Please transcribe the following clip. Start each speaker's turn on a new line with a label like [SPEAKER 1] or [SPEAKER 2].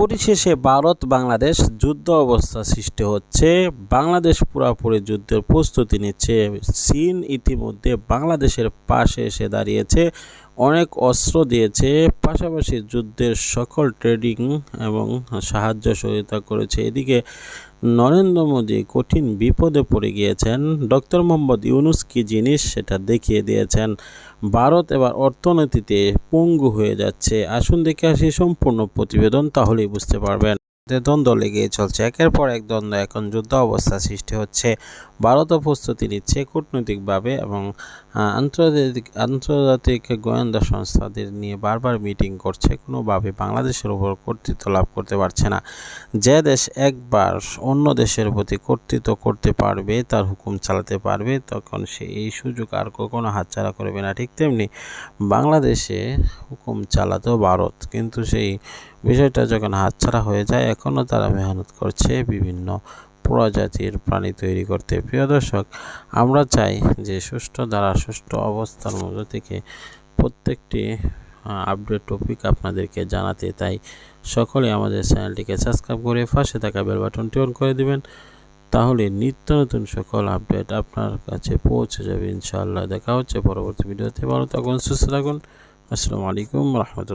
[SPEAKER 1] পরিশেষে ভারত, বাংলাদেশ যুদ্ধ অবস্থা সৃষ্টি হচ্ছে। বাংলাদেশ পুরাপুরি যুদ্ধের প্রস্তুতি নিচ্ছে। চীন ইতিমধ্যে বাংলাদেশের পাশে এসে দাঁড়িয়েছে। অনেক অস্ত্র দিয়েছে, পাশাপাশি যুদ্ধের সকল ট্রেডিং এবং সাহায্য সহযোগিতা করেছে। এদিকে নরেন্দ্র মোদী কঠিন বিপদে পড়ে গিয়েছেন। ডক্টর মোহাম্মদ ইউনুস কী জিনিস সেটা দেখিয়ে দিয়েছেন। ভারত এবার অর্থনীতিতে পঙ্গু হয়ে যাচ্ছে। আসুন দেখে আসি সম্পূর্ণ প্রতিবেদন, তাহলেই বুঝতে পারবেন। দ্বন্দ্ব লেগেই চলছে। একের পর এক দ্বন্দ্ব এখন যুদ্ধ অবস্থা সৃষ্টি হচ্ছে। ভারতও প্রস্তুতি নিচ্ছে কূটনৈতিকভাবে এবং আন্তর্জাতিক আন্তর্জাতিক গোয়েন্দা সংস্থাদের নিয়ে বারবার মিটিং করছে। কোনোভাবে বাংলাদেশের উপর কর্তৃত্ব লাভ করতে পারছে না। যে দেশ একবার অন্য দেশের প্রতি কর্তৃত্ব করতে পারবে, তার হুকুম চালাতে পারবে, তখন সে এই সুযোগ আর কখনো হাতছাড়া করবে না। ঠিক তেমনি বাংলাদেশে হুকুম চালাতো ভারত। কিন্তু সেই বিষয়টা যখন হাতছাড়া হয়ে যায় এখনও তারা মেহনত করছে বিভিন্ন প্রজাতির প্রাণী তৈরি করতে। প্রিয় দর্শক, আমরা চাই যে সুষ্ঠু দ্বারা সুষ্ঠু অবস্থার মধ্যে থেকে প্রত্যেকটি আপডেট টপিক আপনাদেরকে জানাতে। তাই সকলে আমাদের চ্যানেলটিকে সাবস্ক্রাইব করে পাশে থাকা বেল বাটনটি অন করে দিবেন। তাহলে নিত্য নতুন সকল আপডেট আপনার কাছে পৌঁছে যাবে। ইনশাআল্লাহ দেখা হচ্ছে পরবর্তী ভিডিওতে। ভালো থাকুন, সুস্থ থাকুন। আসসালামু আলাইকুম, রহমতুল্লাহ।